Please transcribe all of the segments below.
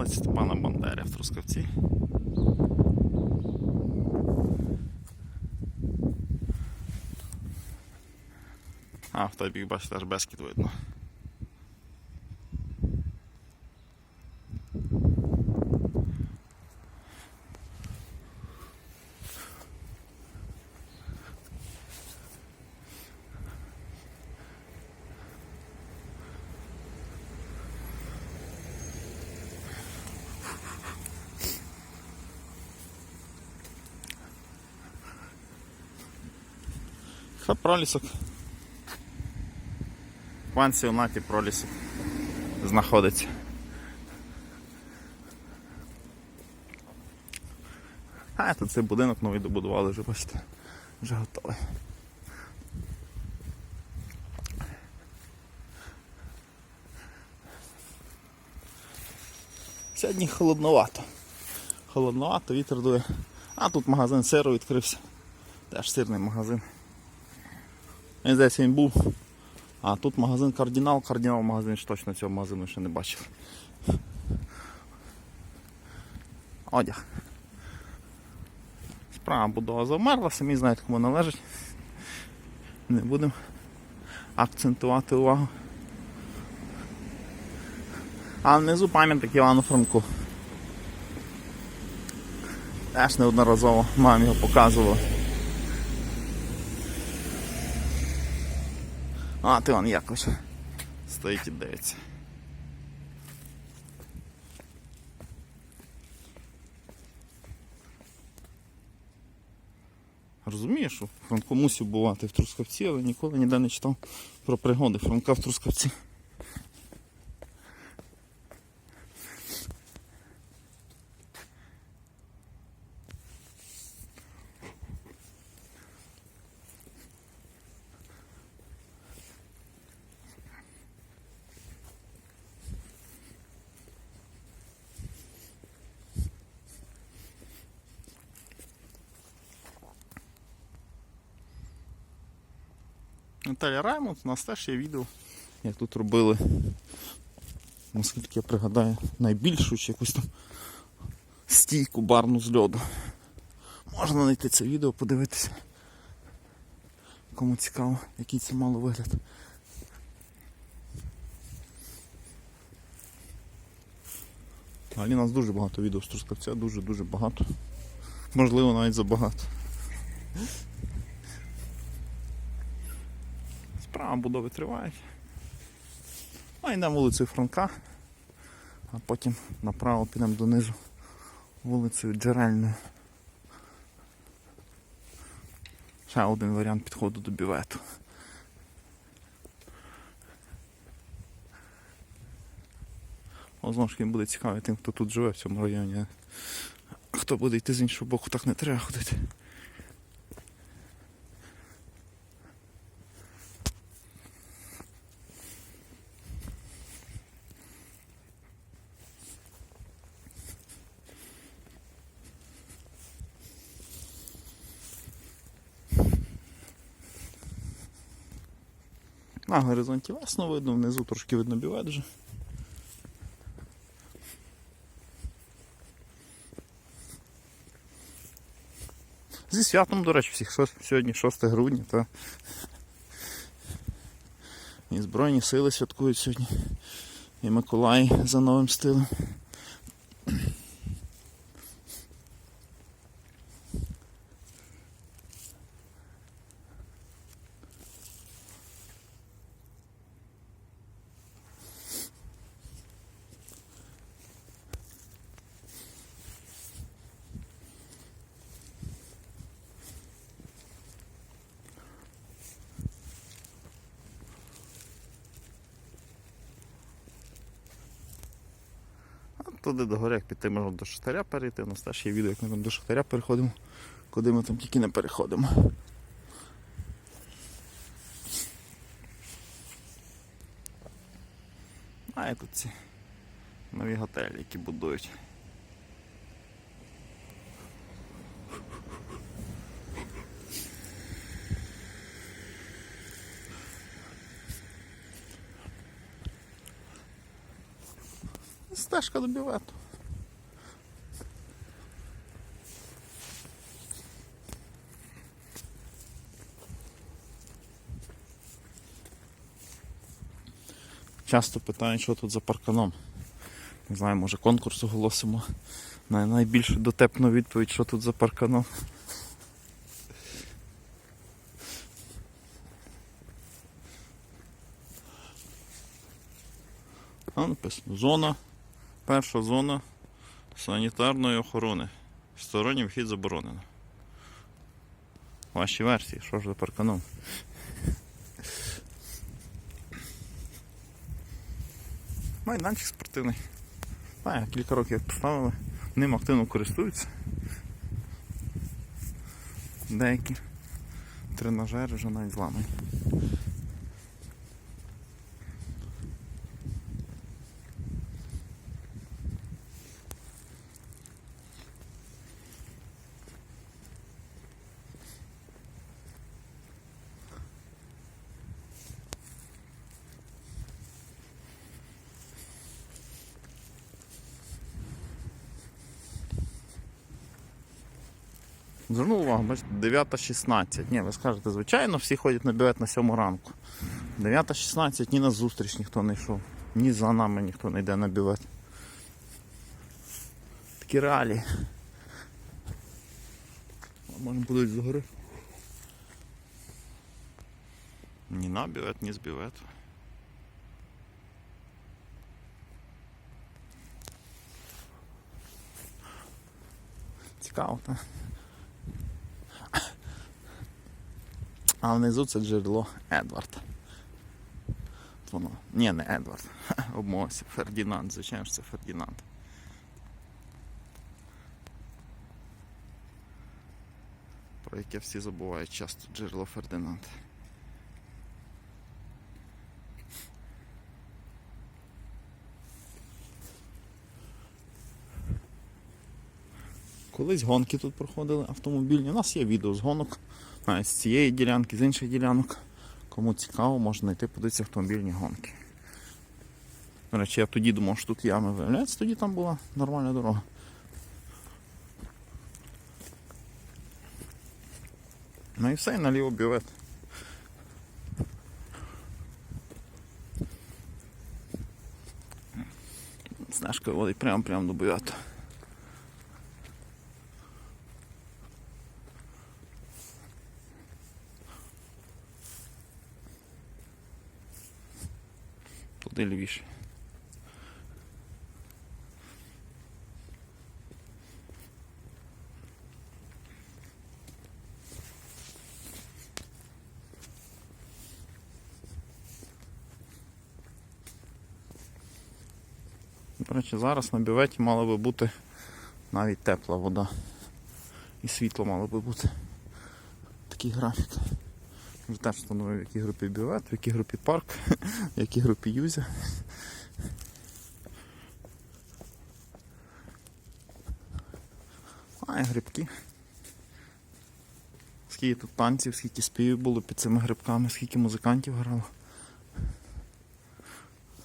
Палець Степана Бандери в Трускавці. А, в той бік, бачите, аж безкіт видно. Це пролісок. В пансіонаті пролісок знаходиться. А, тут цей будинок новий добудували вже, бачите, вже готовий. Сьогодні холодновато. Холодновато, вітер дує. А тут магазин сиру відкрився. Теж сирний магазин. Мені здається, він був. А тут магазин кардинал, кардинал магазин ж точно цього магазину ще не бачив. Одяг. Справа будова завмерла, самі знаєте, кому належить. Не будемо акцентувати увагу. А внизу пам'ятник Івану Франку. Теж неодноразово мам його показував. А, ти вон якось стоїть і дивиться. Розумієш, що Франко мусив бувати в Трускавці, але ніколи ніде не читав про пригоди Франка в Трускавці. Наталя Раймонд, у нас теж є відео, як тут робили, наскільки я пригадаю, найбільшу чи якусь там стійку барну з льоду. Можна знайти це відео, подивитися. Кому цікаво, який це мало вигляд. Взагалі нас дуже багато відео з Трускавця, дуже-дуже багато. Можливо, навіть забагато. Справа будови тривають. А йдемо вулицею Франка, а потім направо підемо донизу вулицею Джерельною. Ще один варіант підходу до бювету. Знову ж таки буде цікаво тим, хто тут живе в цьому районі. Хто буде йти з іншого боку, так не треба ходити. На горизонті весно видно, внизу трошки видно бівет вже. Зі святом, до речі, всіх сьогодні 6 грудня, та і Збройні сили святкують сьогодні. І Миколай за новим стилем. Туди до гори, як піти, можна до Шахтаря перейти. У нас теж є відео, як ми там до Шахтаря переходимо, куди ми там тільки не переходимо. А і тут ці нові готелі, які будують. стежка до бівету. Часто питають, що тут за парканом. Не знаю, може конкурс оголосимо. Найбільш дотепну відповідь, що тут за парканом. А написано зона. Перша зона санітарної охорони. Сторонній вхід заборонено. Ваші версії, що ж за парканом? Майданчик спортивний. А, кілька років поставили. Ним активно користуються. Деякі тренажери вже навіть зламані. Звернув увагу, бачите, 9.16. Ні, ви скажете, звичайно, всі ходять на білет на 7 ранку. 9.16 ні на зустріч ніхто не йшов, ні за нами ніхто не йде на білет. Такі реалії. А Може будуть згори. Ні на білет, ні з білету. Цікаво, так? А внизу це джерело Едвард. От Воно. Ні, не Едвард. Обмовився. Фердінанд. Звичайно ж це Фердінанд. Про яке всі забувають часто джерело Фердинанд. Колись гонки тут проходили автомобільні. У нас є відео з гонок, з цієї ділянки, з інших ділянок. Кому цікаво, можна знайти подивитися автомобільні гонки. До речі, я тоді думав, що тут ями виявляється, тоді там була нормальна дорога. Ну і все, і наліво бювет. Снежка водить прямо прямо до бювету. Туди лівіше. Речі, зараз на бюветі мала би бути навіть тепла вода. І світло мало би бути. Такий графік. Теж встановив, в якій групі бювет, в якій групі парк, в якій групі юзя. А, і грибки. Скільки тут танців, скільки співів було під цими грибками, скільки музикантів грало.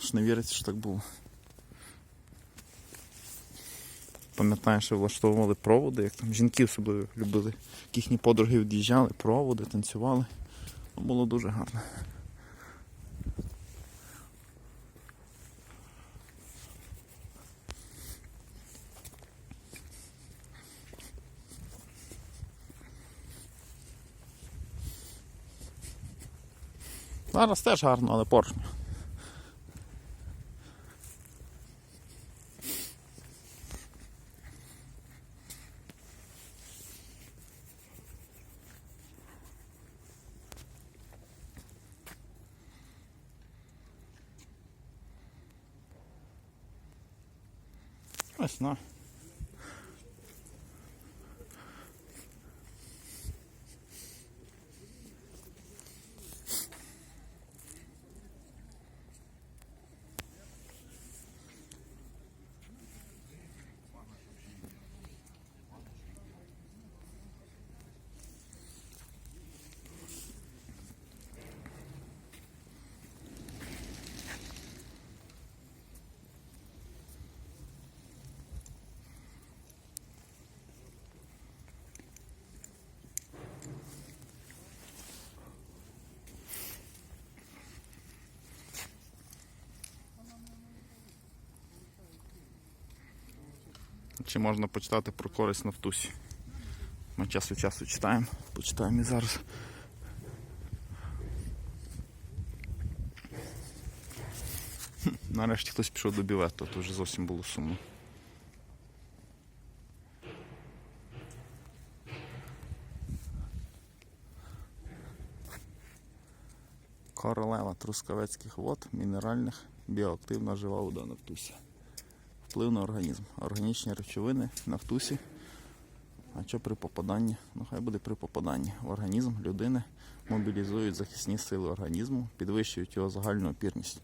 Аж не віриться, що так було. Пам'ятаю, що влаштовували проводи, як там жінки особливо любили, їхні подруги від'їжджали, проводи, танцювали. Було дуже гарно. Зараз теж гарно, але порожньо. Ось Чи можна почитати про користь нафтусі? Ми час від часу читаємо, почитаємо і зараз. Нарешті хтось пішов до бювету, то вже зовсім було сумно. Королева трускавецьких вод, мінеральних, біоактивна жива вода нафтуся. Вплив на організм. Органічні речовини нафтусі. А що при попаданні? Ну хай буде при попаданні. В організм людини мобілізують захисні сили організму, підвищують його загальну опірність.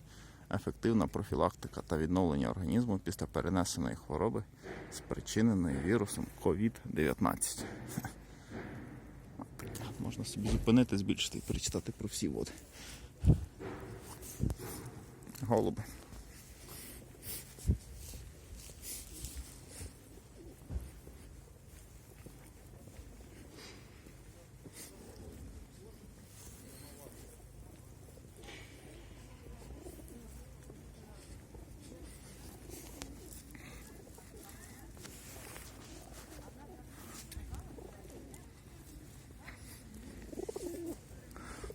Ефективна профілактика та відновлення організму після перенесеної хвороби, спричиненої вірусом COVID-19. Можна собі зупинити, збільшити і перечитати про всі води. Голуби.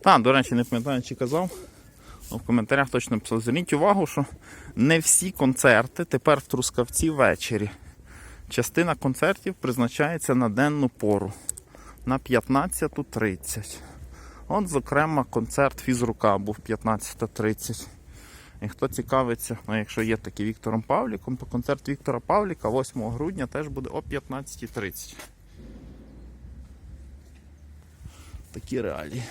Так, до речі, не пам'ятаю, чи казав. В коментарях точно писав. Зверніть увагу, що не всі концерти тепер в Трускавці ввечері. Частина концертів призначається на денну пору на 15.30. От, зокрема, концерт фізрука був 15.30. І хто цікавиться, ну, якщо є такий Віктором Павліком, то концерт Віктора Павліка 8 грудня теж буде о 15.30. Такі реалії.